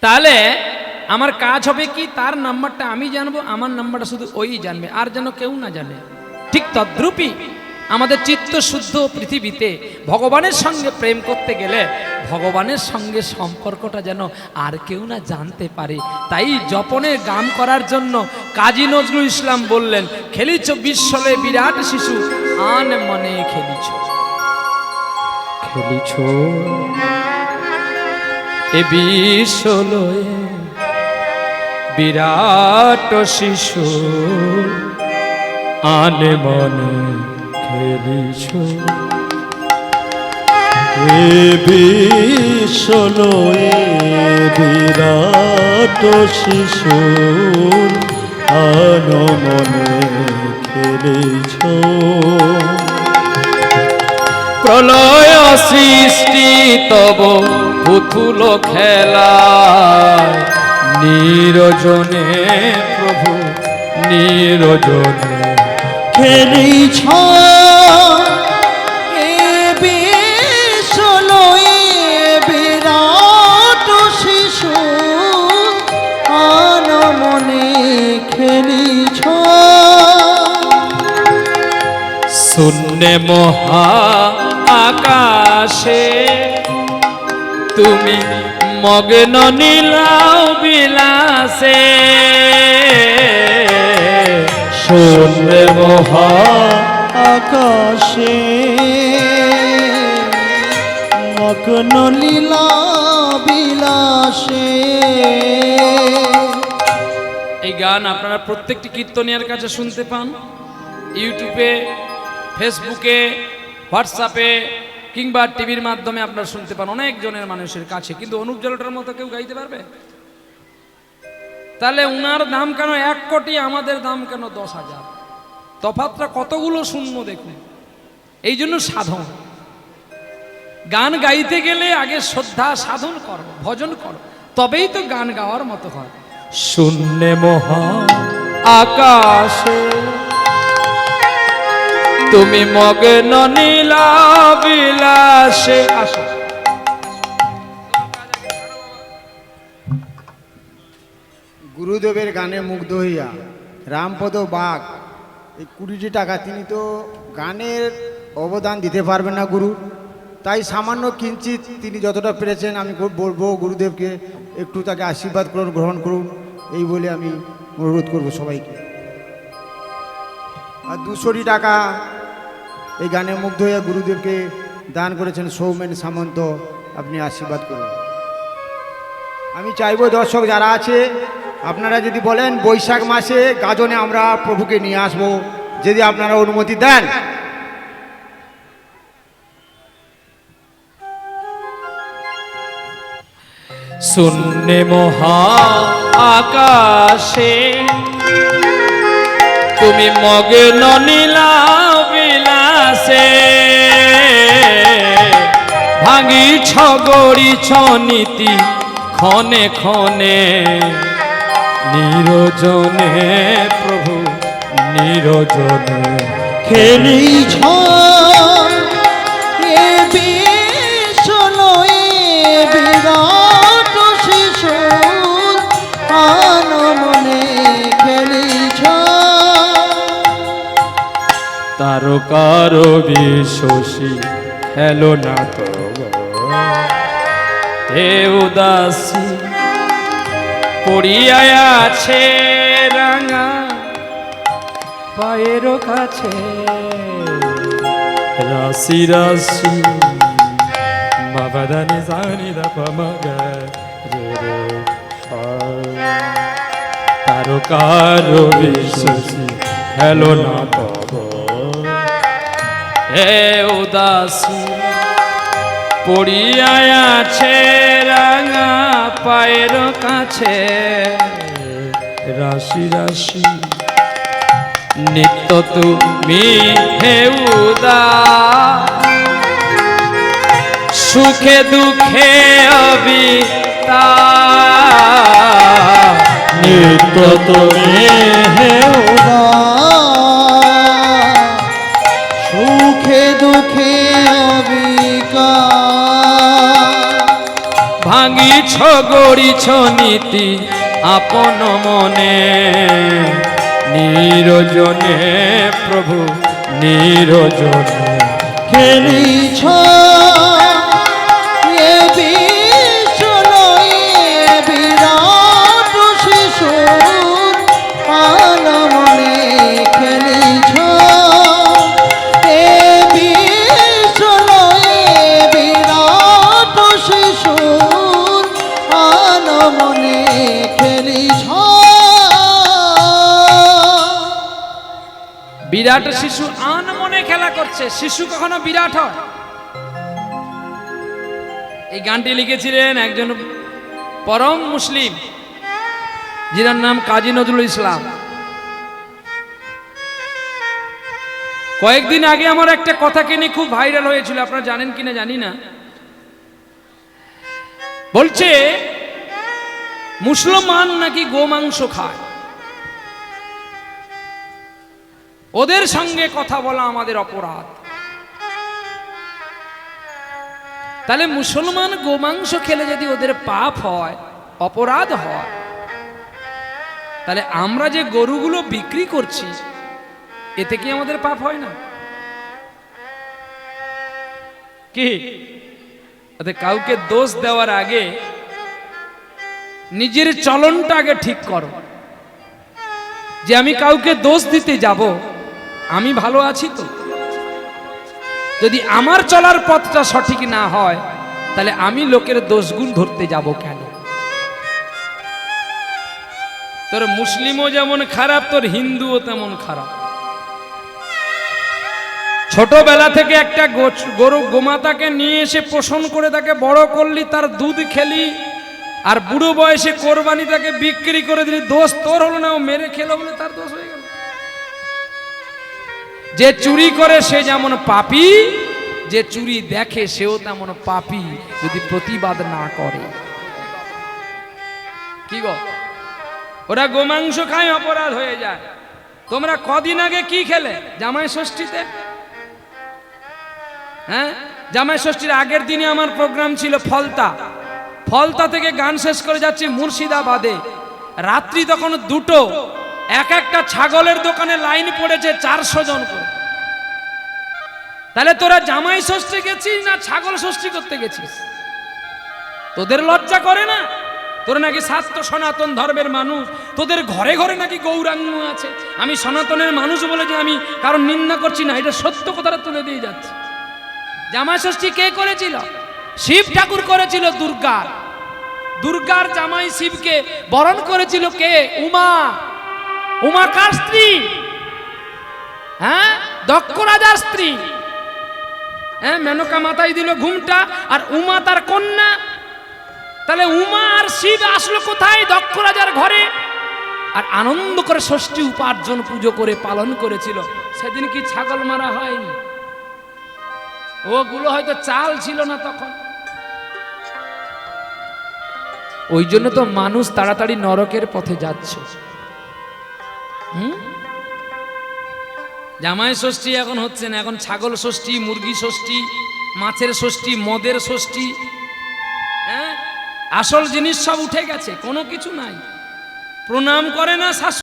তাহলে আমার কাজ হবে কি? তার নাম্বারটা আমি জানব আমার নাম্বারটা শুধু ওই জানবে আর যেন কেউ না জানে। ঠিক তদ্রূপই আমাদের চিত্ত শুদ্ধ পৃথিবীতে ভগবানের সঙ্গে প্রেম করতে গেলে ভগবানের সঙ্গে সম্পর্কটা যেন আর কেউ না জানতে পারে। তাই জপনের গান করার জন্য কাজী নজরুল ইসলাম বললেন খেলিছ বিশ্বলে বিরাট শিশু আন মনে খেলিছ। খেলিছ। এ বিশ্বলয়ে বিরাট শিশু আনে মনে খেলিছ। এ বিশ্বলয়ে বিরাট শিশু শিশুর আনমনে খেলেছ। প্রলয় সৃষ্টি তব পুতুল খেলা। নিরজনে প্রভু নিরজনে। খেলিছ। শূন্যে মহা আকাশে তুমি মগ্ন নীলাও বিলাসে। শূন্য মহা আকাশে মগ্ন লীলা বিলাসে। এই গান আপনারা প্রত্যেকটি কীর্তনিয়ার কাছে শুনতে পান। ইউটিউবে, ফেসবুকে, হোয়াটসঅ্যাপে কিংবা টিভির মাধ্যমে আপনারা শুনতে পান অনেক জনের মানুষের কাছে, কিন্তু অনুপ জলটার মতো কেউ গাইতে পারবে? তাহলে উনার দাম কেন এক কোটি, আমাদের দাম কেন দশ হাজার? তফাতটা কতগুলো শূন্য দেখুন। এই জন্য সাধন। গান গাইতে গেলে আগে শ্রদ্ধা, সাধন করো, ভজন করো, তবেই তো গান গাওয়ার মতো হয়। শূন্য মহা আকাশে তুমি মগ্ন নীলা আসো। গুরুদেবের গানে মুগ্ধ হইয়া রামপদ বাঘ, এই কুড়িটি টাকা তিনি তো গানের অবদান দিতে পারবেন না গুরু। তাই সামান্য কিঞ্চিত তিনি যতটা পেরেছেন আমি বলব গুরুদেবকে একটু তাকে আশীর্বাদ করুন, গ্রহণ করুন। এই বলে আমি অনুরোধ করব সবাইকে। আর দুশোটি টাকা এই গানে মুগ্ধ হইয়া গুরুদেবকে দান করেছেন সৌমেন সামন্ত। আপনি আশীর্বাদ করুন। আমি চাইব দর্শক যারা আছে, আপনারা যদি বলেন বৈশাখ মাসে গাজনে আমরা প্রভুকে নিয়ে আসব, যদি আপনারা অনুমতি দেন। শূন্য মহা আকাশে, তুমি মগ্ন নীলা বিলাসে ভাঙি ছগড়ি নীতি ক্ষণে ক্ষণে। নিরজনে প্রভু নিরজনে। খেলিছ এ বিশ্বলয়ে বিরাট তারকার বিশ্বসী খেলো না তো উদাসী, পড়িয়া আছে রাঙা পায়ের কাছে রাশি রাশি। বাবা জানি কারও রে রে তারকার বিশ্বসী খেলো না হে উদাসী, পড়িয়া আছে রাঙা পায়ের কাছে। রাশি রাশি, নিত্য তুমি হে উদা। সুখে দুঃখে অবিতা। নিত্য তুমি হে দুঃখে অবিকা গড়িছ নীতি আপন মনে। নিরজনে প্রভু নিরজনে। খেলিছ বিরাট শিশু আন মনে খেলা করছে। শিশু কখনো বিরাট হয়? এই গানটি লিখেছিলেন একজন পরম মুসলিম, যিনার নাম কাজী নজরুল ইসলাম। কয়েকদিন আগে আমার একটা কথাকে নিয়ে খুব ভাইরাল হয়েছিল, আপনারা জানেন কিনা জানি না। বলছে, মুসলমান নাকি গোমাংস খায়? ওদের সঙ্গে কথা বলা আমাদের অপরাধ। তাহলে মুসলমান গোমাংস খেলে যদি ওদের পাপ হয়, অপরাধ হয়, তাহলে আমরা যে গরুগুলো বিক্রি করছি, এতে কি আমাদের পাপ হয় না? কি? কাউকে দোষ দেওয়ার আগে নিজের চলনটা আগে ঠিক করো। যে আমি কাউকে দোষ দিতে যাব আমি ভালো আছি তো? যদি আমার চলার পথটা সঠিক না হয়, তাহলে আমি লোকের দোষগুণ ধরতে যাব কেন? তোর মুসলিমও যেমন খারাপ, তোর হিন্দুও তেমন খারাপ। ছোটবেলা থেকে একটা গরু গোমাতাকে নিয়ে এসে পোষণ করে তাকে বড় করলি, তার দুধ খেলি, আর বুড়ো বয়সে কোরবানি তাকে বিক্রি করে দিলি, দোষ তোর হলো না, ও মেরে খেলো বলে তার দোষ হয়ে যে চুরি করে সে যেমন পাপি, যে চুরি দেখে সেও তেমন পাপি, যদি প্রতিবাদ না করে। কি গো? ওরা গোমাংস খায়, অপরাধ হয়ে যায়। তোমরা কদিন আগে কি খেলে জামাই ষষ্ঠীতে? হ্যাঁ? জামাই ষষ্ঠীর আগের দিনে আমার প্রোগ্রাম ছিল ফলতা। ফলতা থেকে গান শেষ করে যাচ্ছি মুর্শিদাবাদে। রাত্রি তখন দুটো। এক একটা ছাগলের দোকানে লাইন পড়েছে চারশো জন করে। তাহলে তোরা জামাই ষষ্ঠী গেছিস না ছাগল ষষ্ঠী করতে গেছিস? তোদের লজ্জা করে না? তোর নাকি শাস্ত্র সনাতন ধর্মের মানুষ। তোদের ঘরে ঘরে নাকি গৌরাঙ্গ আছে। আমি সনাতনের মানুষ বলে যে আমি কারণ নিন্দা করছি না, এটা সত্য কথাটা তুলে দিয়ে যাচ্ছে। জামাই ষষ্ঠী কে করেছিল? শিব ঠাকুর করেছিল দুর্গা দুর্গার জামাই শিবকে বরণ করেছিল কে? উমা। উমা কার স্ত্রী? হ্যাঁ? দক্ষ রাজার স্ত্রী। হ্যাঁ মেনকা মাথায় দিল ঘুমটা, আর উমা তার কন্যা। তাহলে উমা আর শিব আসলো কোথায়? দক্ষ রাজার ঘরে। আর আনন্দ করে ষষ্ঠী উপার্জন পুজো করে পালন করেছিল। সেদিন কি ছাগল মারা হয়নি? ওগুলো হয়তো চাল ছিল না তখন। ওই জন্য তো মানুষ তাড়াতাড়ি নরকের পথে যাচ্ছে। হুম? জামাই ষষ্ঠী এখন হচ্ছে না, এখন ছাগল ষষ্ঠী, মুরগি ষষ্ঠী, মাছের ষষ্ঠী, মদের ষষ্ঠী হ্যাঁ? আসল জিনিস সব উঠে গেছে, কোনো কিছু নাই। প্রণাম করে না শাশুড়ি